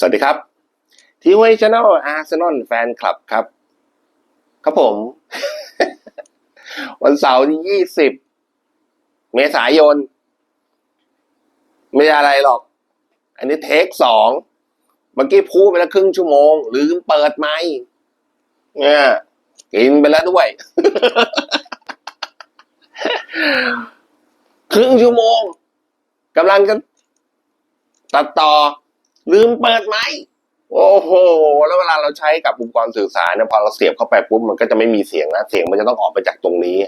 สวัสดีครับ ทีวีช anel อาร์เซนอลแฟนคลับครับ ครับผม วันเสาร์ที่ยี่สิบเมษายน ไม่ใช่อะไรหรอก อันนี้เทคสองเมื่อกี้พูดไปแล้วครึ่งชั่วโมงหรือเปิดไมค์เนี่ยกินไปแล้วด้วย ครึ่งชั่วโมงกำลังจะตัดต่อ ลืมเปิดไหมโอ้โห แล้วเวลาเราใช้กับอุปกรณ์สื่อสารเนี่ยพอเราเสียบเข้าไปปุ๊บมันก็จะไม่มีเสียงนะเสียงมันจะต้องออกไปจากตรงนี้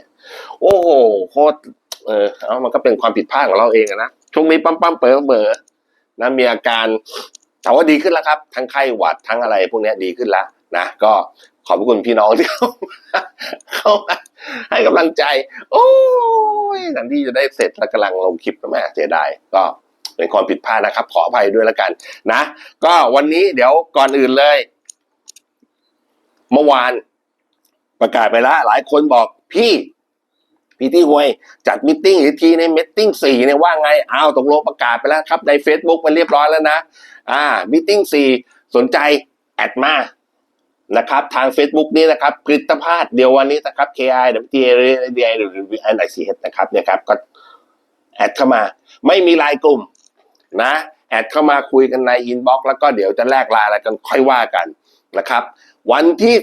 โอ้โหโคตรเออเอามันก็เป็นความผิดพลาดของเราเองนะช่วงนี้ปั๊มปั๊มเป๋อเบอนะมีอาการแต่ว่าดีขึ้นแล้วครับ ทั้งไข้หวัดทั้งอะไรพวกนี้ดีขึ้นแล้วนะก็ขอบคุณพี่น้องที่เข้ามาเข้ามาให้กำลังใจ โอ้ยทันที่จะได้เสร็จแล้วกำลังลงคลิปแม่เสียดายก็ เป็นความผิดพลาดนะครับ ขออภัยด้วยแล้วกันนะ ก็วันนี้เดี๋ยวก่อนอื่นเลย เมื่อวานประกาศไปแล้ว หลายคนบอกพี่พี่ที่หวยจัดมิทติ้งอีกทีในมิทติ้งสี่เนี่ยว่าไงอ้าวตกลงประกาศไปแล้วครับใน Facebook มันเรียบร้อยแล้วนะ อ่ามิทติ้งสี่สนใจแอดมานะครับทาง Facebook นี้นะครับผลิตภัณฑ์เดียววันนี้นะครับ K I W T A D I W N I C H นะครับเนี่ยครับก็แอดเข้ามา ไม่มีลน์กลุ่ม นะแอดเข้ามาคุยกันในอินบ็อกซ์แล้วก็เดี๋ยวจะแลกไลน์อะไรกันค่อยว่ากันนะครับ วันที่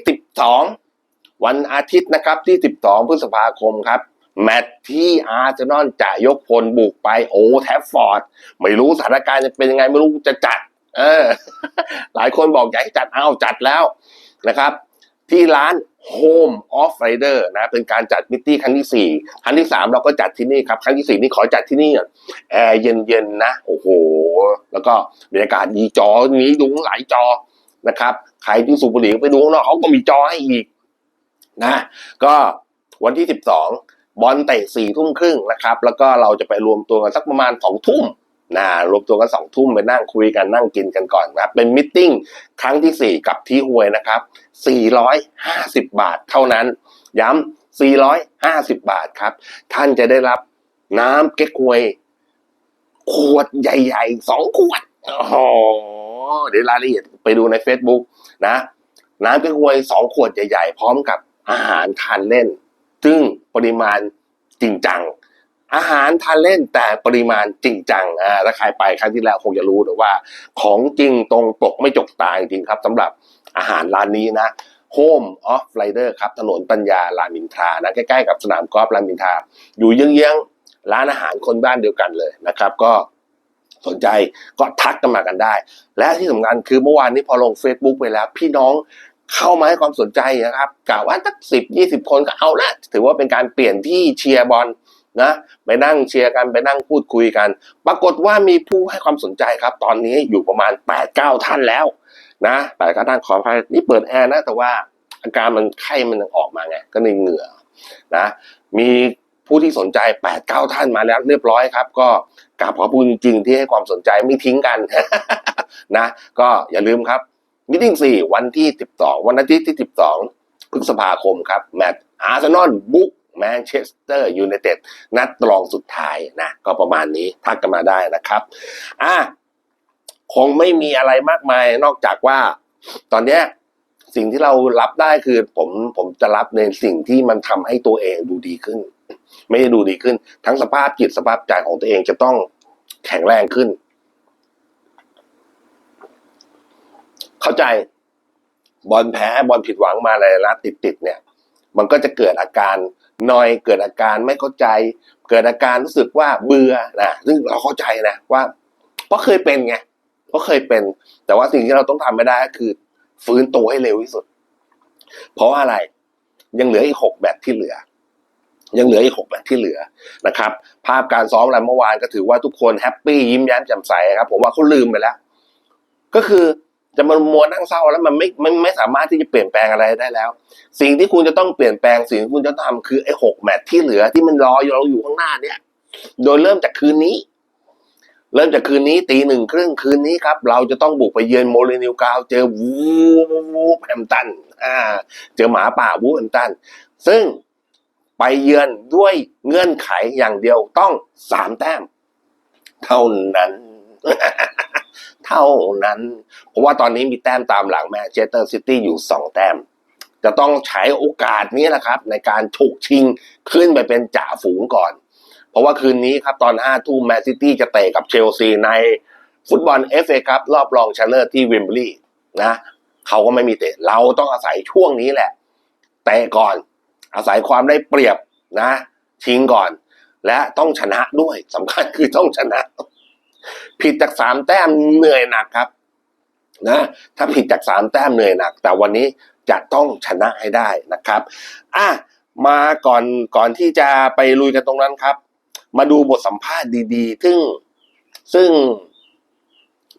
12 วันอาทิตย์นะครับที่ 12 พฤษภาคมครับแมตช์ที่อาร์เซนอลจะยกพลบุกไปโอแทฟฟอร์ด ไม่รู้สถานการณ์จะเป็นยังไง ไม่รู้จะจัด เออ หลายคนบอกอยากให้จัดเอาจัดแล้วนะครับ ที่ร้าน Home of Rider นะเป็นการจัดมิตติ้ครั้งที่สี่ครั้งที่สามเราก็จัดที่นี่ครับ ครั้งที่สี่นี่ขอจัดที่นี่แอร์เย็นๆนะ โอ้โห แล้วก็บรรยากาศดีจอมีดูหลายจอนะครับใครที่สูบบุหรี่ไปดูข้างนอกเขาก็มีจอให้อีกนะก็วันที่สิบสองบอลเตะสี่ทุ่มครึ่งนะครับ แล้วก็เราจะไปรวมตัวกันสักประมาณสองทุ่มนะรวมตัวกันสองทุ่มไปนั่งคุยกันนั่งกินกันก่อนนะเป็นมิทติ้งครั้งที่สี่กับที่หวยนะครับ 450 บาทเท่านั้น ย้ำ450 บาทครับ ท่านจะได้รับน้ำเก๊กฮวย ขวดใหญ่ๆสองขวดโอ้โหเดี๋ยวรายละเอียดไปดูใน Facebook นะ น้ำเก๊กฮวยสองขวดใหญ่ๆ พร้อมกับอาหารทานเล่น ซึ่งปริมาณจริงจัง อาหารทานเล่นแต่ปริมาณจริงจังอ่าถ้าใครไปครั้งที่แล้วคงจะรู้หรือว่า ของจริงตรงปกไม่จกตาจริงครับสำหรับอาหารร้านนี้นะ Home of Rider ครับ ถนนปัญญารามินทรานะใกล้ๆกับสนามกอล์ฟรามินทราอยู่เยื้องๆร้านอาหารคนบ้านเดียวกันเลยนะครับ ก็สนใจก็ทักกันมากันได้ และที่สำคัญคือเมื่อวานนี้พอลง Facebook ไปแล้ว พี่น้องเข้ามาให้ความสนใจนะครับกะว่าสักสิบยี่สิบคนก็เอาละถือว่าเป็นการเปลี่ยนที่เชียร์บอล นะไปนั่งเชียร์กันไปนั่งพูดคุยกัน ปรากฏว่ามีผู้ให้ความสนใจครับ ตอนนี้อยู่ประมาณ8ปดเก้าท่านแล้วนะแปดเก้าท่านขออภัยนี่เปิดแอร์นะ แต่ว่าอาการมันไข้มันยังออกมาไง ก็ในเหงื่อนะมีผู้ที่สนใจ8ปดเก้าท่านมาแล้วเรียบร้อยครับ ก็กราบขอบคุณจริง ๆ ที่ให้ความสนใจไม่ทิ้งกันนะ ก็อย่าลืมครับมิ팅สี่วันที่ 12 วันอาทิตย์ที่ 12พฤษภาคมครับ แมตช์อาร์เซนอลบุก แมนเชสเตอร์ยูไนเต็ดนัดรองสุดท้ายนะ ก็ประมาณนี้ทักกันมาได้นะครับ อะคงไม่มีอะไรมากมายนอกจากว่า ตอนเนี้ยสิ่งที่เรารับได้คือผมผมจะรับในสิ่งที่มันทำให้ตัวเองดูดีขึ้น ไม่ได้ดูดีขึ้น ทั้งสภาพจิตสภาพใจของตัวเองจะต้องแข็งแรงขึ้น เข้าใจบอลแพ้บอลผิดหวังมาอะไรนะติดติดๆเนี่ย มันก็จะเกิดอาการ นอยเกิดอาการไม่เข้าใจ เกิดอาการรู้สึกว่าเบื่อนะซึ่งเราเข้าใจนะว่า เพราะเคยเป็นไงเพราะเคยเป็น แต่ว่าสิ่งที่เราต้องทำไม่ได้ก็คือ ฟื้นตัวให้เร็วที่สุด เพราะว่าอะไรยังเหลืออีกหกแบตที่เหลือ ยังเหลืออีกหกแบตที่เหลือนะครับ ภาพการซ้อมอะไรเมื่อวานก็ถือว่าทุกคนแฮปปี้ยิ้มแย้มแจ่มใสครับ ผมว่าเขาลืมไปแล้ว ก็คือ จะมามัวนั่งเศร้าแล้วมันไม่ไม่ไม่สามารถที่จะเปลี่ยนแปลงอะไรได้แล้ว สิ่งที่คุณจะต้องเปลี่ยนแปลงสิ่งที่คุณจะทำคือไอ้หกแมตช์ที่เหลือที่มันรออยู่เราอยู่ข้างหน้าเนี่ย โดยเริ่มจากคืนนี้ เริ่มจากคืนนี้ตีหนึ่งครึ่งคืนนี้ครับ เราจะต้องบุกไปเยือนโมเรนิวกาวเจอวูวูแฮมตันอ่า เจอหมาป่าวูแฮมตัน ซึ่งไปเยือนด้วยเงื่อนไขอย่างเดียวต้องสามแต้ม เท่านั้น เท่านั้น เพราะว่าตอนนี้มีแต้มตามหลังแมนเชสเตอร์ซิตี้อยู่สองแต้ม จะต้องใช้โอกาสนี้นะครับ ในการฉกชิงขึ้นไปเป็นจ่าฝูงก่อน เพราะว่าคืนนี้ครับตอนห้าทุ่มแมนซิตี้จะเตะกับเชลซีในฟุตบอลเอฟเอครับรอบรองชนะเลิศที่วิมบลีย์นะเขาก็ไม่มีเตะ เราต้องอาศัยช่วงนี้แหละเตะก่อน อาศัยความได้เปรียบนะ ชิงก่อน และต้องชนะด้วยสำคัญคือต้องชนะ ผิดจากสามแต้มเหนื่อยหนักครับนะถ้าผิดจากสามแต้มเหนื่อยหนัก แต่วันนี้จะต้องชนะให้ได้นะครับอะมาก่อนก่อนที่จะไปลุยกันตรงนั้นครับ มาดูบทสัมภาษณ์ดีๆ ซึ่งซึ่ง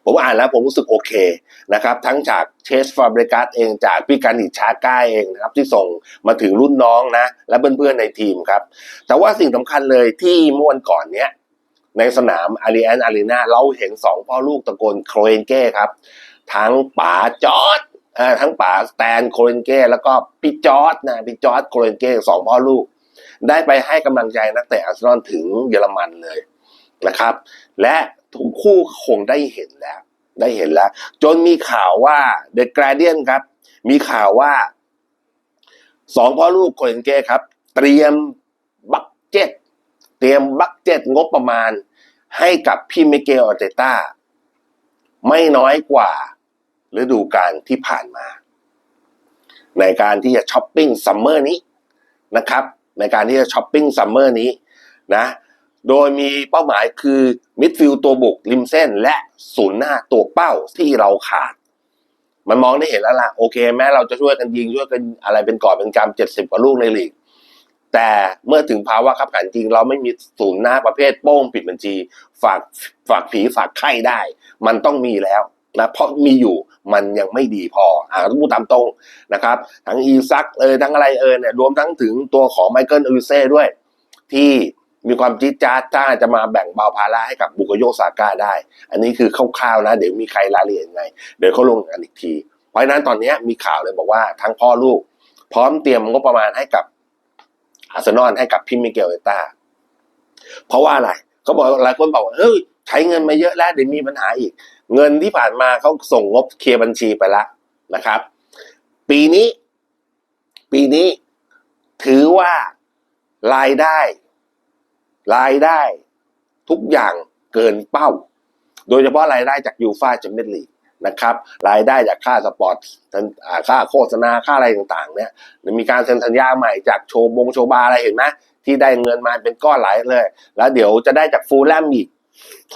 ผมอ่านแล้วผมรู้สึกโอเคนะครับ ทั้งจากเชสฟาเบรกัสเองจากพี่การิชาก้าเองนะครับ ที่ส่งมาถึงรุ่นน้องนะ และเพื่อนๆในทีมครับ แต่ว่าสิ่งสำคัญเลยที่เมื่อวันก่อนเนี้ย ในสนามอารีแอนอารีนาเราเห็นสองพ่อลูกตะโกนโครเอนเก้ครับ ทั้งป๋าจอร์ดทั้งป๋าสแตนโครเอนเก้แล้วก็พี่จอร์ดนะพี่จอร์ดโครเอนเก้สองพ่อลูก ได้ไปให้กำลังใจนักเตะอาร์เซนอลถึงเยอรมันเลยนะครับ และทุกคู่คงได้เห็นแล้ว ได้เห็นแล้ว จนมีข่าวว่าเดอะกราเดียนครับ มีข่าวว่าสองพ่อลูกโครเอนเก้ครับ เตรียมบักเจ็ต เตรียมบักเจ็ตงบประมาณ ให้กับพี่มิเกลออเตต้า ไม่น้อยกว่าฤดูกาลที่ผ่านมา ในการที่จะช้อปปิ้งซัมเมอร์นี้นะครับ ในการที่จะช้อปปิ้งซัมเมอร์นี้นะโดยมีเป้าหมายคือมิดฟิลด์ตัวบุกริมเส้น และศูนย์หน้าตัวเป้าที่เราขาด มันมองได้เห็นแล้วล่ะ โอเค แม้เราจะช่วยกันยิง ช่วยกันอะไรเป็นก่อบเป็นกำเจ็ดสิบกว่าลูกในลีก แต่เมื่อถึงภาวะขับขันจริง เราไม่มีศูนย์หน้าประเภทโป้งปิดบัญชี ฝากฝากผีฝากไข้ได้ มันต้องมีแล้วนะเพราะมีอยู่มันยังไม่ดีพออ่าต้องพูดตามตรงนะครับ ทั้งอีซักเอยทั้งอะไรเอยเนี่ยรวมทั้งถึงตัวของไมเคิลอลิเซ่ด้วย ที่มีความจี๊ดจ๊าดจ้าจะมาแบ่งเบาภาระให้กับบุกโยซาก้าได้ อันนี้คือคร่าวๆนะ เดี๋ยวมีใครรายละเอียดยังไง เดี๋ยวเขาลงกันอีกที เพราะฉะนั้นตอนนี้มีข่าวเลยบอกว่าทั้งพ่อลูก พร้อมเตรียมงบประมาณให้กับ อาร์เซนอลให้กับพี่มิเกลเอต้าเพราะว่าอะไรเขาบอกหลายคนบอกว่าเฮ้ยใช้เงินมาเยอะแล้วเดี๋ยวมีปัญหาอีก เงินที่ผ่านมาเขาส่งงบเคลียร์บัญชีไปแล้วนะครับ ปีนี้ ปีนี้ถือว่ารายได้ รายได้ทุกอย่างเกินเป้า โดยเฉพาะรายได้จากยูฟาแชมเปี้ยนลีก นะครับรายได้จากค่าสปอร์ตค่าโฆษณาค่าอะไรต่างๆเนี่ยมีการเซ็นสัญญาใหม่จากโชว์บงโชว์บาร์อะไรเห็นไหมที่ได้เงินมาเป็นก้อนหลายเลย แล้วเดี๋ยวจะได้จากฟูลแลมอีก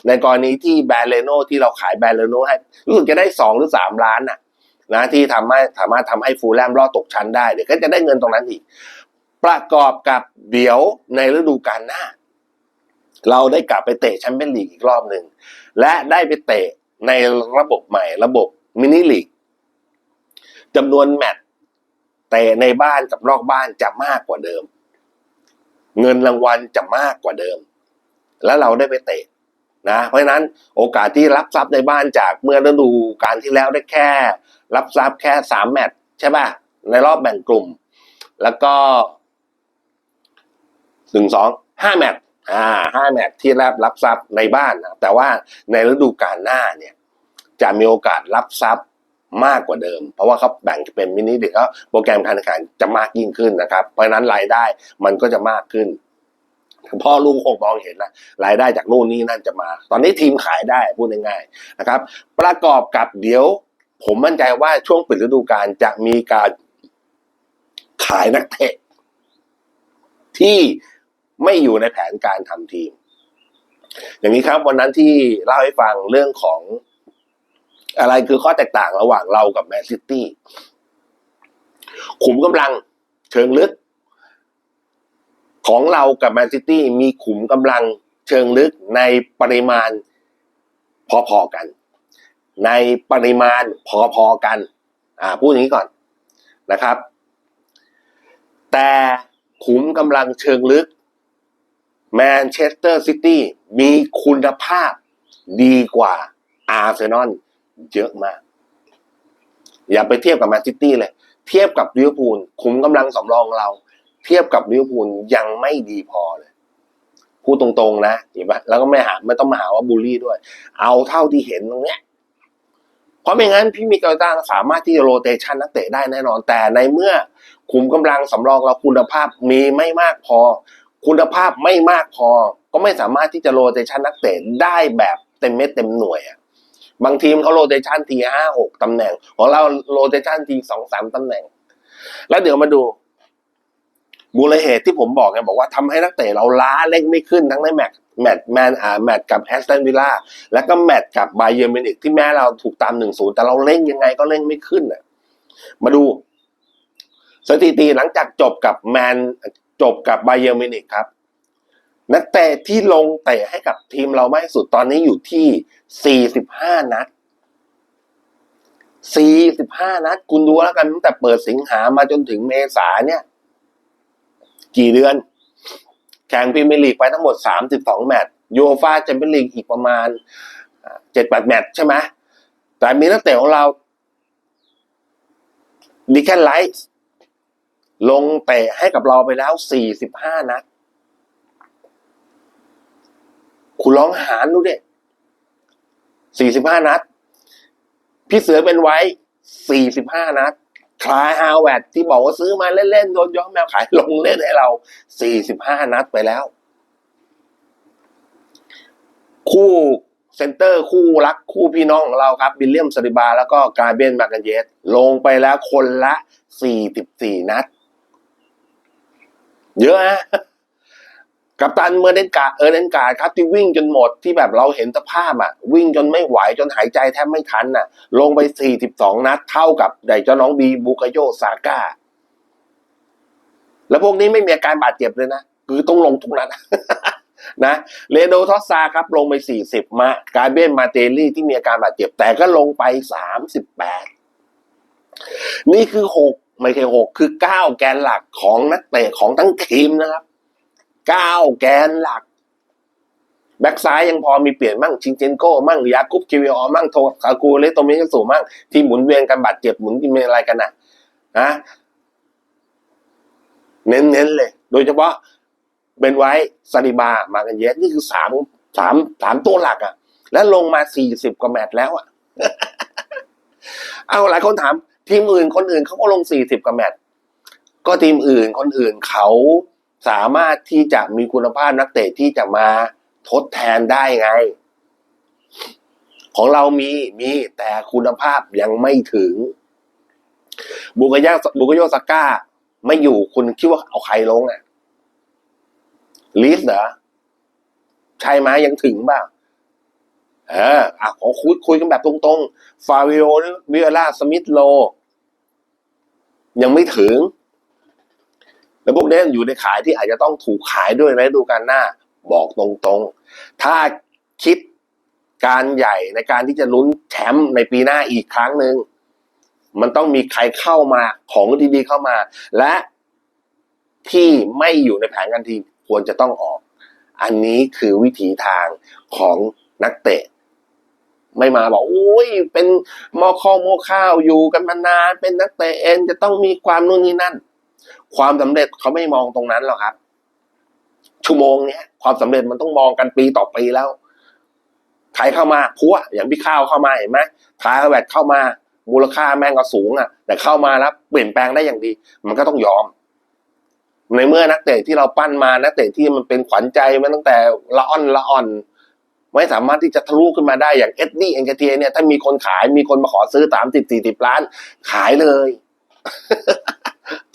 ในกรณีที่แบรนด์เลโนที่เราขายแบรนด์เลโนให้รู้สึกจะได้สองหรือสามล้านน่ะนะที่ทำให้สามารถทำให้ฟูลแลมรอดตกชั้นได้เดี๋ยวก็จะได้เงินตรงนั้นอีก ประกอบกับเดี๋ยวในฤดูกาลหน้า เราได้กลับไปเตะแชมเปี้ยนลีกอีกรอบหนึ่งและได้ไปเตะ ในระบบใหม่ระบบมินิลีกจำนวนแมตช์เตะในบ้านกับนอกบ้านจะมากกว่าเดิม เงินรางวัลจะมากกว่าเดิม แล้วเราได้ไปเตะนะเพราะฉะนั้นโอกาสที่รับทรัพย์ในบ้านจากเมื่อฤดูกาลที่แล้วได้แค่ รับทรัพย์แค่สามแมตช์ใช่ป่ะในรอบแบ่งกลุ่ม แล้วก็หนึ่งสองห้าแมตช์อ่าห้าแมตช์ที่รับรับทรัพย์ในบ้านนะแต่ว่าในฤดูกาลหน้าเนี่ย จะมีโอกาสรับทรัพย์มากกว่าเดิม เพราะว่าเขาแบ่งเป็นมินิเด็กแล้วโปรแกรมการแข่งขันจะมากยิ่งขึ้นนะครับ เพราะฉะนั้นรายได้มันก็จะมากขึ้นพ่อลุงคงมองเห็นนะรายได้จากนู่นนี่นั่นจะมา ตอนนี้ทีมขายได้พูดง่ายๆนะครับ ประกอบกับเดี๋ยว ผมมั่นใจว่าช่วงปิดฤดูกาลจะมีการขายนักเตะที่ไม่อยู่ในแผนการทำทีม อย่างนี้ครับวันนั้นที่เล่าให้ฟังเรื่องของ อะไรคือข้อแตกต่างระหว่างเรากับแมนซิตี้ขุมกำลังเชิงลึก ของเรากับแมนซิตี้มีขุมกำลังเชิงลึกในปริมาณพอๆกัน ในปริมาณพอๆกัน อ่าพูดอย่างนี้ก่อนนะครับ แต่ขุมกำลังเชิงลึกแมนเชสเตอร์ซิตี้มีคุณภาพดีกว่าอาร์เซนอล เยอะมาก อย่าไปเทียบกับแมนซิตี้เลย เทียบกับลิเวอร์พูลขุมกำลังสำรองเรา เทียบกับลิเวอร์พูลยังไม่ดีพอเลยพูดตรงๆนะเห็นปะแล้วก็ไม่หาไม่ต้องมาหาว่าบูลลี่ด้วย เอาเท่าที่เห็นตรงเนี้ยเพราะไม่งั้นพี่มีกาต้าสามารถที่จะโรเตชันนักเตะได้แน่นอน แต่ในเมื่อขุมกำลังสำรองเราคุณภาพมีไม่มากพอ คุณภาพไม่มากพอ ก็ไม่สามารถที่จะโรเตชันนักเตะได้แบบเต็มเม็ดเต็มหน่วยอะ บางทีมเขาโรเตชันทีห้าหกตำแหน่ง ของเราโรเตชันทีสองสามตำแหน่ง แล้วเดี๋ยวมาดู มูลเหตุที่ผมบอกไงบอกว่าทำให้นักเตะเราล้าเล่นไม่ขึ้นทั้งในแมตช์แมตช์แมนอ่าแมตช์กับแอสตันวิลล่าแล้วก็แมตช์กับไบเยอร์มินิกที่แม้เราถูกตามหนึ่งศูนย์แต่เราเล่นยังไงก็เล่นไม่ขึ้นอะ มาดู สถิติหลังจากจบกับแมนจบกับไบเยอร์มินิกครับ นักเตะที่ลงเตะให้กับทีมเรามากที่สุดตอนนี้อยู่ที่ 45 นัด 45 นัด คุณดูแล้วกันตั้งแต่เปิดสิงหามาจนถึงเมษาเนี่ย กี่เดือน แข่งพรีเมียร์ลีกไปทั้งหมด 32 แมตช์โยฟาแชมเปี้ยนลีกอีกประมาณ 7-8 แมตช์ใช่ไหมแต่มีนักเตะของเราดิแคนไลท์ลงเตะให้กับเราไปแล้ว 45 นัด คุณลองหารดูดิ45นัด พี่เสือเป็นไว้45นัด คลายฮาวเวดที่บอกว่าซื้อมาเล่นๆ โดนย้อมแมวขายลงเล่นให้เรา45นัดไปแล้ว คู่เซนเตอร์คู่รักคู่พี่น้องของเราครับบิลเลียมสติบา แล้วก็กาเบนมากันเยสลงไปแล้วคนละ 44 นัด เยอะฮะ กัปตันเมอร์เดนกาเออร์เดนกาครับที่วิ่งจนหมดที่แบบเราเห็นสภาพอะ วิ่งจนไม่ไหวจนหายใจแทบไม่ทันอะ ลงไป 42 นัดเท่ากับไดเจ้าน้องบีบุกโยซาก้า แล้วพวกนี้ไม่มีอาการบาดเจ็บเลยนะ คือต้องลงทุกนัดนะเลโดทอสซาครับ ลงไป 40 มาการเบนมาเตลี่ที่มีอาการบาดเจ็บแต่ก็ลงไป 38 นี่คือ 6 ไม่ใช่ 6 คือ 9 แกนหลักของนักเตะของทั้งทีมนะครับ 9แกนหลัก แบ็กซ้ายยังพอมีเปลี่ยนมั่งชิงเจนโก้มั่งยากุบคิวิออมั่งโทคากูเลตโตมิยสูมั่งที่หมุนเวียนกันบาดเจ็บหมุนมีอะไรกันนะนะเน้นๆเลย โดยเฉพาะเบนไว้ซาดิบามากันเยสนี่คือสามสามสามตัวหลักอะ่ะ แล้วลงมาสี่สิบกว่าแมตช์แล้วอะ่ะ เอาหลายคนถาม ทีมอื่นคนอื่นเขาก็ลงสี่สิบกว่าแมตช์ก็ทีมอื่นคนอื่นเขา สามารถที่จะมีคุณภาพนักเตะที่จะมาทดแทนได้ไง ของเรามีมีแต่คุณภาพยังไม่ถึง บุกยาบุกโยสก้า ไม่อยู่คุณคิดว่าเอาใครลงอะลิสเหรอใช่ไหมยังถึงบ้างเอออะขอคุยคุยกันแบบตรงๆ ฟาวิโอวิเอล่าสมิธโล ยังไม่ถึง แล้วพวกนี้อยู่ในขายที่อาจจะต้องถูกขายด้วยในฤดูกาลหน้า บอกตรงๆ ถ้าคิดการใหญ่ในการที่จะลุ้นแชมป์ในปีหน้าอีกครั้งหนึ่งมันต้องมีใครเข้ามาของดีๆเข้ามา และที่ไม่อยู่ในแผนการทีมควรจะต้องออก อันนี้คือวิถีทางของนักเตะ ไม่มาบอกโอ้ยเป็นมอคอโมข้าวอยู่กันมานาน เป็นนักเตะเอ็นจะต้องมีความนู่นนี่นั่น ความสำเร็จเขาไม่มองตรงนั้นหรอกครับ ชั่วโมงเนี้ยความสำเร็จมันต้องมองกันปีต่อปีแล้วใครเข้ามาพัวอย่างพี่ข้าวเข้ามาเห็นไหมทายแวดเข้ามา มูลค่าแม่งก็สูงอะ แต่เข้ามาแล้วเปลี่ยนแปลงได้อย่างดี มันก็ต้องยอม ในเมื่อนักเตะที่เราปั้นมานักเตะที่มันเป็นขวัญใจมาตั้งแต่ละอ่อนละอ่อน ไม่สามารถที่จะทะลุขึ้นมาได้อย่างเอ็ดดี้เอ็นเทียเนี่ยถ้ามีคนขายมีคนมาขอซื้อสามสิบสี่สิบล้าน ขายเลย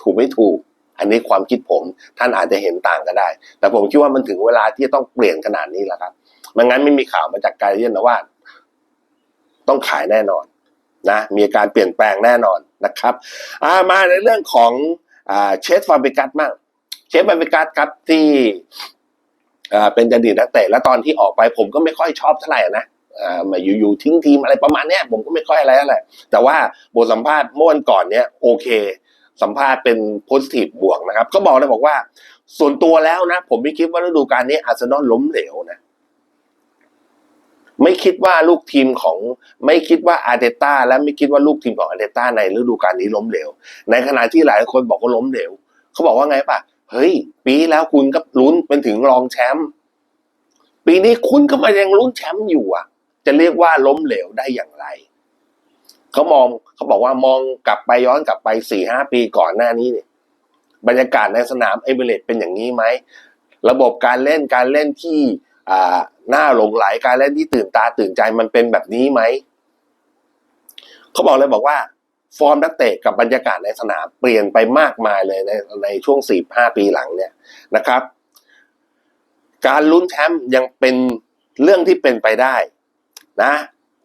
ถูกไม่ถูก อันนี้ความคิดผม ท่านอาจจะเห็นต่างก็ได้ แต่ผมคิดว่ามันถึงเวลาที่ต้องเปลี่ยนขนาดนี้แล้วครับม่งั้นไม่มีข่าวมาจากการเรียนนะว่า ต้องขายแน่นอนนะมีการเปลี่ยนแปลงแน่นอนนะครับามาในเรื่องของอเชสฟาเบกัสมากเชสฟาเบกัสครับที่เป็นอดีตนักเตะแล้วตอนที่ออกไปผมก็ไม่ค่อยชอบเท่าไหร่นะมาอยู่ๆทิ้งทีมอะไรประมาณนี้ผมก็ไม่ค่อยอะไรอะไรแต่ว่าบทสัมภาษณ์เมื่อวันก่อนเนี้ยโอเค สัมภาษณ์เป็นโพสิทีฟบวกนะครับ ก็บอกเลยบอกว่า ส่วนตัวแล้วนะ ผมไม่คิดว่าฤดูกาลนี้อาร์เซนอลล้มเหลวนะ ไม่คิดว่าลูกทีมของ ไม่คิดว่าอาร์เตต้าและไม่คิดว่าลูกทีมของอาร์เตต้าในฤดูกาลนี้ล้มเหลว ในขณะที่หลายคนบอกว่าล้มเหลวเขาบอกว่าไงป่ะเฮ้ย ปีแล้วคุณก็ลุ้นเป็นถึงรองแชมป์ปีนี้คุณก็มายังลุ้นแชมป์อยู่อะ จะเรียกว่าล้มเหลวได้อย่างไร เขามองเขาบอกว่ามองกลับไปย้อนกลับไปสี่ห้าปีก่อนหน้านี้เนี่ย บรรยากาศในสนามเอเบเรตเป็นอย่างนี้ไหมระบบการเล่นการเล่นที่อ่าน่าหลงไหลการเล่นที่ตื่นตาตื่นใจมันเป็นแบบนี้ไหมเขาบอกเลยบอกว่า ฟอร์มนักเตะกับบรรยากาศในสนามเปลี่ยนไปมากมายเลยในในช่วงสี่ห้าปีหลังเนี่ยนะครับ การลุ้นแชมป์ยังเป็นเรื่องที่เป็นไปได้นะ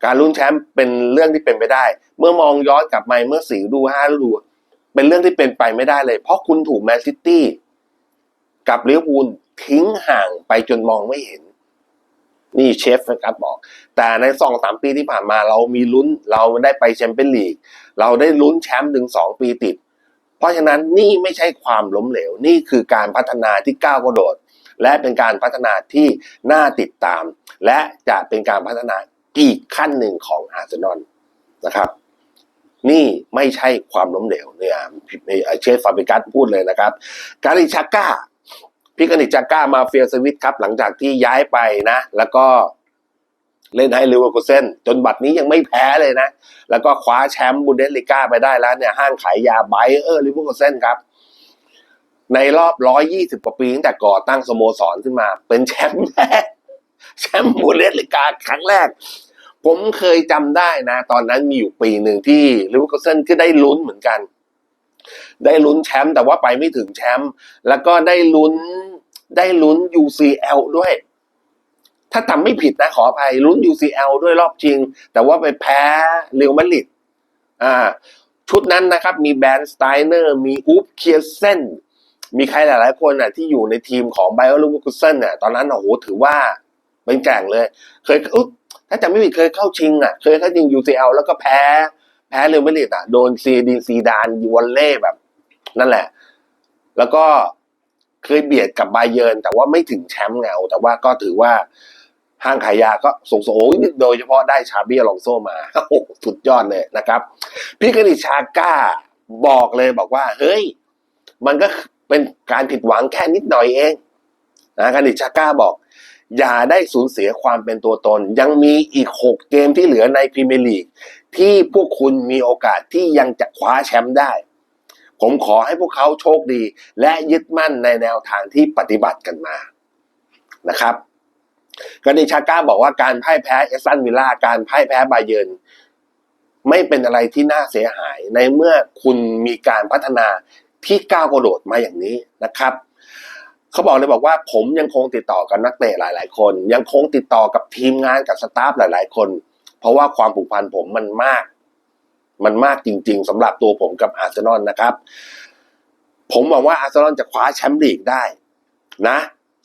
การลุ้นแชมป์เป็นเรื่องที่เป็นไปได้ เมื่อมองย้อนกลับมาเมื่อสี่ดูห้าดู เป็นเรื่องที่เป็นไปไม่ได้เลย เพราะคุณถูกแมนซิตี้กับลิเวอร์พูลทิ้งห่างไปจนมองไม่เห็น นี่เชฟนะครับบอก แต่ในสองสามปีที่ผ่านมาเรามีลุ้นเราได้ไปแชมเปี้ยนลีก เราได้ลุ้นแชมป์ถึงสองปีติด เพราะฉะนั้นนี่ไม่ใช่ความล้มเหลว นี่คือการพัฒนาที่ก้าวกระโดด และเป็นการพัฒนาที่น่าติดตาม และจะเป็นการพัฒนา อีกขั้นหนึ่งของอาร์เซนอลนะครับ นี่ไม่ใช่ความล้มเหลวเนี่ยเชฟฟาเบกัสพูดเลยนะครับ การิชาก้าพิกานิชาก้ามาเฟียสวิตครับ หลังจากที่ย้ายไปนะ แล้วก็เล่นให้ลิเวอร์พูลเซนจนบัดนี้ยังไม่แพ้เลยนะ แล้วก็คว้าแชมป์บุนเดสลิก้าไปได้แล้วเนี่ยห้างขายยาไบเออร์ลิเวอร์พูลเซนครับ ในรอบ 120 กว่าปีตั้งแต่ก่อตั้งสโมสรขึ้นมา เป็นแชมป์แรก แชมป์บุนเดสลิกาครั้งแรก ผมเคยจำได้นะ ตอนนั้นมีอยู่ปีหนึ่งที่ลิเวอร์พูลเซนก็ได้ลุ้นเหมือนกัน ได้ลุ้นแชมป์แต่ว่าไปไม่ถึงแชมป์แล้วก็ได้ลุ้นได้ลุ้น UCL ด้วย ถ้าจำไม่ผิดนะขออภัยลุ้น UCL ด้วยรอบจริง แต่ว่าไปแพ้เรอัลมาดริดอ่าชุดนั้นนะครับ มีแบรนด์สไตเนอร์ มีอูฟเคียเซนมีใครหลาย ๆ คนอะที่อยู่ในทีมของไบโอลูกุเซนอะตอนนั้นโอ้โหถือว่า เป็นแก่งเลย เคยอุ๊ถ้าจำไม่ผิดเคยเข้าชิงอะ เคยเข้าชิง UCL แล้วก็แพ้ แพ้เรอัลมาดริดอะ โดนซีดีซีดานวอลเล่แบบ นั่นแหละ แล้วก็เคยเบียดกับบาเยิร์นแต่ว่าไม่ถึงแชมป์เงาแต่ว่าก็ถือว่าห้างขายยาก็ส่งโสงโดยเฉพาะได้ชาเบียลองโซมาโอ้โหสุดยอดเลยนะครับ พี่กนิชาก้าบอกเลยบอกว่า เฮ้ย มันก็เป็นการผิดหวังแค่นิดหน่อยเองนะกนิชาก้าบอก อย่าได้สูญเสียความเป็นตัวตน ยังมีอีกหกเกมที่เหลือในพรีเมียร์ลีกที่พวกคุณมีโอกาสที่ยังจะคว้าแชมป์ได้ ผมขอให้พวกเขาโชคดี และยึดมั่นในแนวทางที่ปฏิบัติกันมานะครับกานิชาก้าบอกว่าการพ่ายแพ้เอสตันวิลล่าการพ่ายแพ้บาเยิร์นไม่เป็นอะไรที่น่าเสียหายในเมื่อคุณมีการพัฒนาที่ก้าวกระโดดมาอย่างนี้นะครับ เขาบอกเลยบอกว่าผมยังคงติดต่อกับนักเตะหลาย ๆ คน ยังคงติดต่อกับทีมงานกับสตาฟหลาย ๆ คน เพราะว่าความผูกพันผมมันมาก มันมากจริง ๆสำหรับตัวผมกับอาร์เซนอลนะครับ ผมหวังว่าอาร์เซนอลจะคว้าแชมป์ลีกได้ นะ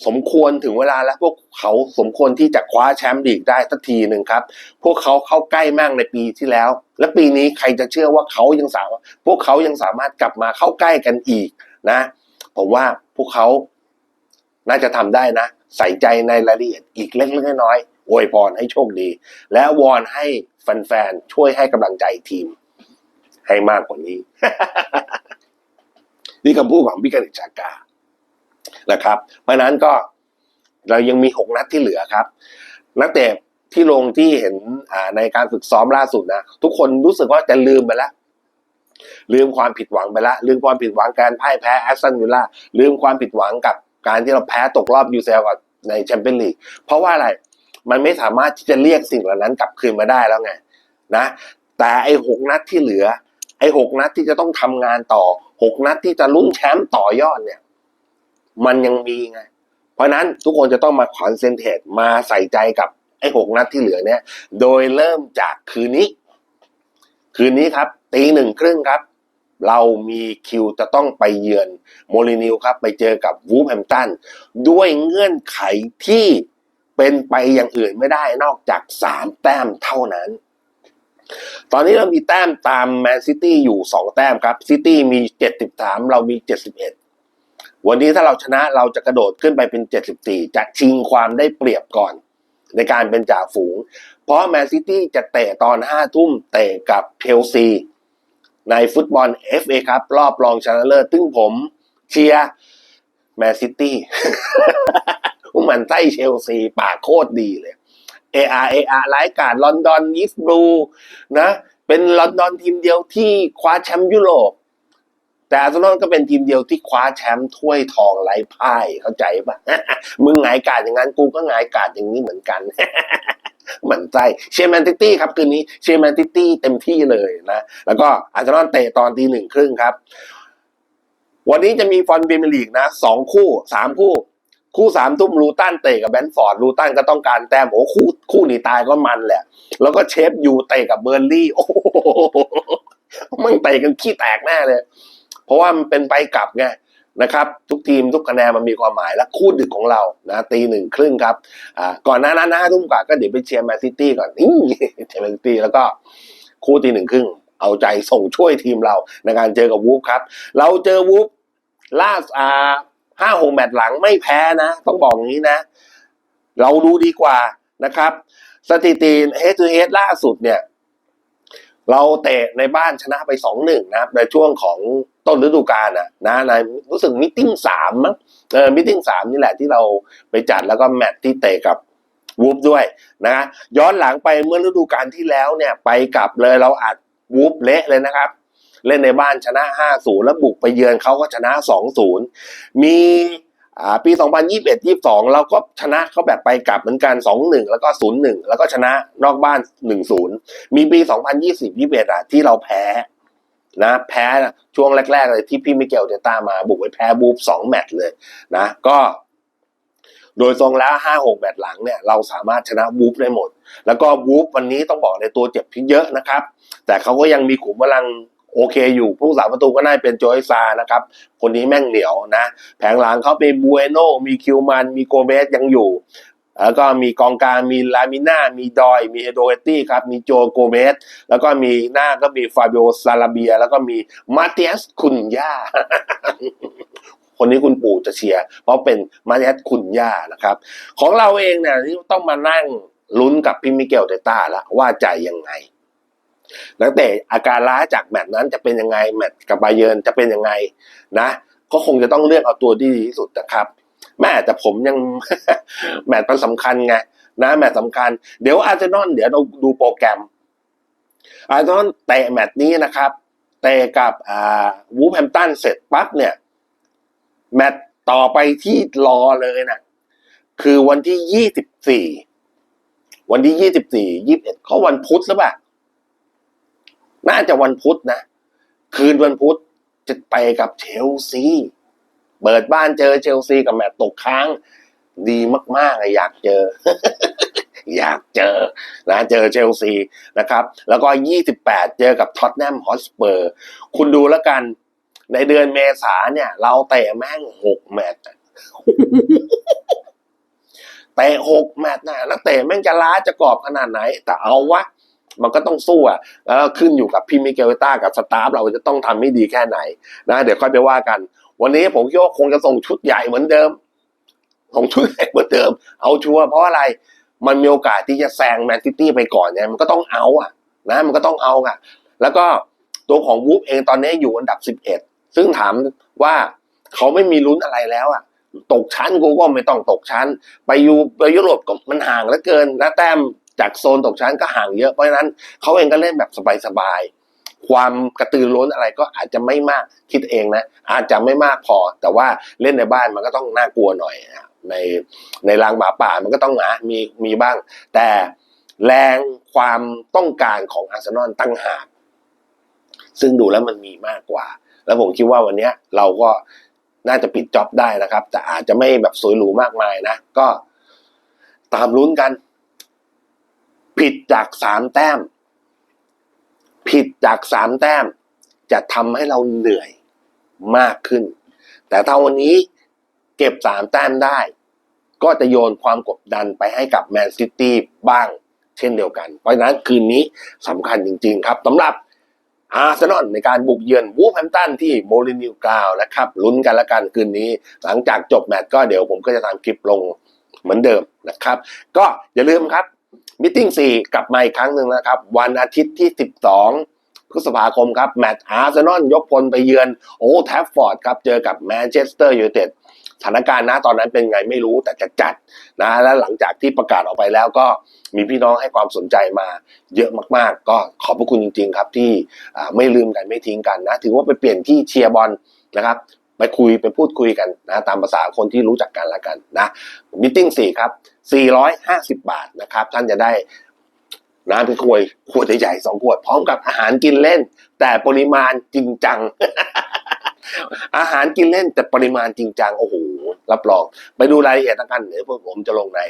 สมควรถึงเวลาแล้วพวกเขาสมควรที่จะคว้าแชมป์ลีกได้สักทีหนึ่งครับ พวกเขาเข้าใกล้มากในปีที่แล้ว และปีนี้ใครจะเชื่อว่าเขายังสามารถพวกเขายังสามารถกลับมาเข้าใกล้กันอีกนะ ผมว่าพวกเขา น่าจะทำได้นะ ใส่ใจในรายละเอียดอีกเล็กๆน้อยๆอวยพรให้โชคดี และวอนให้แฟนๆช่วยให้กำลังใจทีม ให้มากกว่านี้ นี่คำพูดของพิการิชากานะครับ เพราะนั้นก็เรายังมีหกนัดที่เหลือครับ นักเตะที่ลงที่เห็นในการฝึกซ้อมล่าสุดนะ ทุกคนรู้สึกว่าจะลืมไปแล้วลืมความผิดหวังไปแล้วลืมความผิดหวังการพ่ายแพ้แอสตันวิลล่าลืมความผิดหวังกับ การที่เราแพ้ตกรอบยูเซลกับในแชมเปี้ยนลีกเพราะว่าอะไรมันไม่สามารถที่จะเรียกสิ่งเหล่านั้นกลับคืนมาได้แล้วไงนะ แต่ไอ้หกนัดที่เหลือ ไอ้หกนัดที่จะต้องทำงานต่อหกนัดที่จะลุ้นแชมป์ต่อยอดเนี่ย มันยังมีไง เพราะนั้นทุกคนจะต้องมาคอนเซนเทรตมาใส่ใจกับไอ้หกนัดที่เหลือเนี่ย โดยเริ่มจากคืนนี้ คืนนี้ครับตีหนึ่งครึ่งครับ เรามีคิวจะต้องไปเยือนโมลินิวครับ ไปเจอกับวูฟแฮมตันด้วยเงื่อนไขที่เป็นไปอย่างอื่นไม่ได้นอกจากสามแต้มเท่านั้น ตอนนี้เรามีแต้มตามแมนซิตี้อยู่สองแต้มครับซิตี้มีเจ็ดสิบสามเรามีเจ็ดสิบเอ็ดวันนี้ถ้าเราชนะเราจะกระโดดขึ้นไปเป็นเจ็ดสิบสี่จะชิงความได้เปรียบก่อน ในการเป็นจ่าฝูง เพราะแมนซิตี้จะเตะตอนห้าทุ่มเตะกับเชลซี ในฟุตบอล FA ครับ รอบรองชนะเลิศซึ่งผมเชียร์แมนซิตี้ผมหมันไส้เชลซีปากโคตรดีเลย AR AR ไลฟ์การ์ดลอนดอนยิสบลูนะ เป็นลอนดอนทีมเดียวที่คว้าแชมป์ยุโรป แต่อาร์เซนอลก็เป็นทีมเดียวที่คว้าแชมป์ถ้วยทองไร้พ่ายเข้าใจปะมึงหงายการดอย่างนั้นกูก็หงายการดอย่างนี้เหมือนกัน หมือนใจเชียร์แมนซิตี้ครับคืนนี้เชียร์แมนซิตี้เต็มที่เลยนะ แล้วก็อาร์เซนอลเตะตอนตีหนึ่งครึ่งครับ วันนี้จะมีฟอนเบมิลีกนะสองคู่สามคู่ คู่สามทุ่มลูตันเตะกับแบนฟอร์ดลูตันก็ต้องการแต้มโอ้คู่คู่หนีตายก็มันแหละ แล้วก็เชฟยูเตะกับเบอร์ลี่โอ้โหมันเตะกันขี้แตกแน่เลย เพราะว่ามันเป็นไปกลับไง นะครับ ทุกทีมทุกคะแนนมันมีความหมายและคู่ดึกของเรานะตีหนึ่งครึ่งครับอ่าก่อนหน้านั้นนะทุ่มกว่าก็เดี๋ยวไปเชียร์แมนซิตี้ก่อนอื้อเชียร์แมนซิตี้แล้วก็คู่ตีหนึ่งครึ่งเอาใจส่งช่วยทีมเราในการเจอกับวูฟครับ เราเจอวูฟล่าสอ่าห้าหกแมตช์หลังไม่แพ้นะ ต้องบอกอย่างนี้นะ เราดูดีกว่านะครับ สถิติ head to h ล่าสุดเนี่ย เราเตะในบ้านชนะไปสองหนึ่งนะครับในช่วงของต้นฤดูกาลนะนะในรู้สึกมิ팅สามมั้งเออมิ팅สามนี่แหละที่เราไปจัดแล้วก็แมตช์ที่เตะกับวูฟด้วยนะย้อนหลังไปเมื่อฤดูกาลที่แล้วเนี่ยไปกลับเลยเราอัดวูฟเละเลยนะครับเล่นในบ้านชนะ 5-0 แล้วบุกไปเยือนเขาก็ชนะ 2-0 มี อ่าปี 2021-22 เราก็ชนะเขาแบบไปกลับเหมือนกัน 2-1 แล้วก็ 0-1 แล้วก็ชนะนอกบ้าน 1-0 มีปี 2020-21อะที่เราแพ้นะแพ้ช่วงแรกๆเลยที่พี่มิเกลเดต้ามาบุกไปแพ้บูฟสองแมตช์เลยนะก็โดยทรงแล้วห้าหกแมตช์หลังเนี่ยเราสามารถชนะบูฟได้หมด แล้วก็บูฟวันนี้ต้องบอกในตัวเจ็บที่เยอะนะครับ แต่เขาก็ยังมีขุมพลัง โอเคอยู่ผู้สาประตูก็น่าจะเป็นโจยซานะครับ คนนี้แม่งเหนียวนะ แผงหลังเขาเป็นบูเอโนมีคิวมัน มีโกเมสยังอยู่ แล้วก็มีกองกลางมีลามิน่า มีดอย มีเอโดเอตตี้ครับ มีโจโกเมสแล้วก็มีหน้าก็มีฟาบิโอซาลาเบีย แล้วก็มีมาเตียสคุนย่าคนนี้คุณปู่จะเชียร์เพราะเป็นมาเตียสคุนย่านะครับ ของเราเองเนี่ยที่ต้องมานั่งลุ้นกับพี่มิเกลเตต้าแล้วว่าใจยังไง นักเตะอาการล้าจากแมตช์นั้นจะเป็นยังไงแมตช์กับบาเยิร์นจะเป็นยังไงนะ ก็คงจะต้องเลือกเอาตัวที่ดีที่สุดนะครับแม่แต่ผมยังแมตช์มันสำคัญไงนะแมตช์สำคัญ เดี๋ยวอาร์เซนอลเดี๋ยวเราดูโปรแกรม อาร์เซนอลเตะแมตช์นี้นะครับเตะกับอ่าวูฟแฮมตันเสร็จปั๊บเนี่ยแมตช์ต่อไปที่รอเลยนะคือวันที่ยี่สิบสี่วันที่ยี่สิบสี่ยี่สิบเอ็ดเขาวันพุธหรือเปล่า น่าจะวันพุธนะ คืนวันพุธจะไปกับเชลซีเปิดบ้านเจอเชลซีกับแมตช์ตกค้าง ดีมากๆเลยอยากเจอ อยากเจอนะเจอเชลซีนะครับ แล้วก็ 28 เจอกับท็อตแนมฮอสเปอร์คุณดูแล้วกัน ในเดือนเมษาเนี่ย เราเตะแม่งหกแมตช์เตะหกแมตช์นะนักเตะแม่งจะล้าจะกรอบขนาดไหน แต่เอาวะ มันก็ต้องสู้อะแล้วขึ้นอยู่กับพี่มิเกลต้ากับสตาฟเราจะต้องทำให้ดีแค่ไหนนะเดี๋ยวค่อยไปว่ากัน วันนี้ผมคิดว่าคงจะส่งชุดใหญ่เหมือนเดิมส่งชุดใหญ่เหมือนเดิม เอาชัวร์เพราะอะไรมันมีโอกาสที่จะแซงแมนซิตี้ไปก่อนเนี่ยมันก็ต้องเอาอะนะมันก็ต้องเอาอะแล้วก็ตัวของวูฟเองตอนนี้อยู่อันดับสิบเอ็ดซึ่งถามว่าเขาไม่มีลุ้นอะไรแล้วอะตกชั้นกูก็ไม่ต้องตกชั้น ไปอยู่ไปยุโรปก็มันห่างเหลือเกิน และแต้ม จากโซนตกชั้นก็ห่างเยอะ เพราะฉะนั้นเขาเองก็เล่นแบบสบายๆ ความกระตือร้นอะไรก็อาจจะไม่มากคิดเองนะ อาจจะไม่มากพอ แต่ว่าเล่นในบ้านมันก็ต้องน่ากลัวหน่อยนะในในรางหมาป่ามันก็ต้องหนามีมีบ้าง แต่แรงความต้องการของอาร์เซนอลตั้งหากซึ่งดูแล้วมันมีมากกว่า แล้วผมคิดว่าวันนี้เราก็น่าจะปิดจ็อบได้นะครับ แต่อาจจะไม่แบบสวยหรูมากมายนะ ก็ตามลุ้นกัน ผิดจากสามแต้ม ผิดจากสามแต้ม จะทำให้เราเหนื่อยมากขึ้น แต่ถ้าวันนี้เก็บสามแต้มได้ ก็จะโยนความกดดันไปให้กับแมนซิตี้บ้างเช่นเดียวกัน เพราะฉะนั้นคืนนี้สำคัญจริง ๆ ครับสำหรับอาร์เซนอลในการบุกเยือนวูฟแฮมตันที่โมลินิวกาวนะครับลุ้นกันละกันคืนนี้ หลังจากจบแมตช์ก็เดี๋ยวผมก็จะทำคลิปลงเหมือนเดิมนะครับ ก็อย่าลืมครับ มิ팅สี่กลับมาอีกครั้งหนึ่งนะครับ วันอาทิตย์ที่ 12 พฤษภาคมครับ แมตช์อาร์เซนอลยกพลไปเยือนโอแทฟฟอร์ดครับ เจอกับแมนเชสเตอร์ยูไนเต็ดสถานการณ์นะตอนนั้นเป็นไงไม่รู้แต่จะจัดนะและหลังจากที่ประกาศออกไปแล้วก็มีพี่น้องให้ความสนใจมาเยอะมากๆ ก็ขอบพระคุณจริง ๆ ครับที่ไม่ลืมกันไม่ทิ้งกันนะ ถือว่าไปเปลี่ยนที่เชียร์บอลนะครับ ไปคุยไปพูดคุยกันนะตามภาษาคนที่รู้จักกันละกันนะมิ팅สี่ครับ450 บาทนะครับ ท่านจะได้น้ำพริกขวยขวดใหญ่ๆสองขวด พร้อมกับอาหารกินเล่น แต่ปริมาณจริงจัง อาหารกินเล่นแต่ปริมาณจริงจัง โอ้โห รับรอง ไปดูรายละเอียดกันเดี๋ยวพวกผมจะลงใน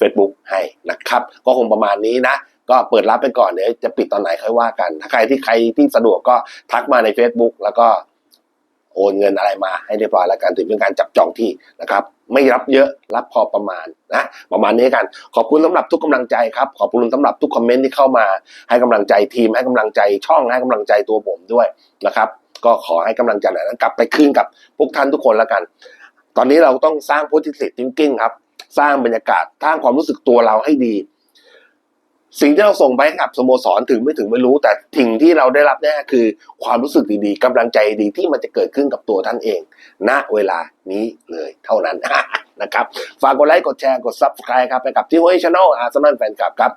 Facebook ให้นะครับ ก็คงประมาณนี้นะ ก็เปิดรับไปก่อนเดี๋ยวจะปิดตอนไหนค่อยว่ากัน ถ้าใครที่ใครที่สะดวกก็ทักมาใน Facebook แล้วก็ โอนเงินอะไรมาให้เรียบร้อยแล้วกันถือเป็นการจับจองที่นะครับไม่รับเยอะรับพอประมาณนะประมาณนี้กัน ขอบคุณสำหรับทุกกำลังใจครับ ขอบคุณสำหรับทุกคอมเมนต์ที่เข้ามา ให้กำลังใจทีมให้กำลังใจช่องให้กำลังใจตัวผมด้วยนะครับ ก็ขอให้กำลังใจนั้นกลับไปคืนกับพวกท่านทุกคนแล้วกัน ตอนนี้เราต้องสร้าง positive thinking ครับ สร้างบรรยากาศสร้างความรู้สึกตัวเราให้ดี สิ่งที่เราส่งไปกับสโมสรถึงไม่ถึงไม่รู้ แต่สิ่งที่เราได้รับแน่คือความรู้สึกดีๆกำลังใจดีที่มันจะเกิดขึ้นกับตัวท่านเอง ณเวลานี้เลยเท่านั้นนะครับ ฝากกดไลค์ กดแชร์ กด subscribe ครับไปกับที่ห้วยช n แนลอาร์ซนอลแฟนคลับครับ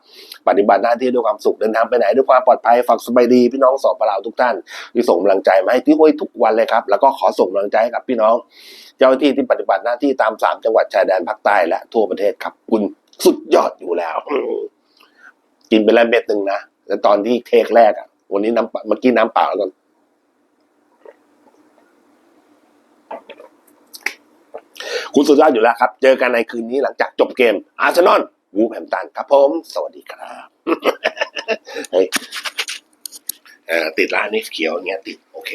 ปฏิบัติหน้าที่ด้วยความสุขเดินทางไปไหนด้วยความปลอดภัยฝากสบายดีพี่น้องสอบปลาวทุกท่านที่ส่งกำลังใจมาให้ที่ห้วยทุกวันเลยครับแล้วก็ขอส่งกำลังใจให้กับพี่น้อง เจ้าหน้าที่ที่ปฏิบัติหน้าที่ตามสามจังหวัดชายแดนภาคใต้และทั่วประเทศครับคุณสุดยอดอยู่แล้ว กินไปแล้วเม็ดหนึ่งนะแต่ตอนที่เทคแรกอะ วันนี้น้ำเปล่าเมื่อกี้น้ำเปล่าก่อนคุณสุดยอดอยู่แล้วครับ เจอกันในคืนนี้หลังจากจบเกม อาร์เซนอลวูแฮมตันครับผม สวัสดีครับติดร้านนี้เขียวเงี้ยติด โอเค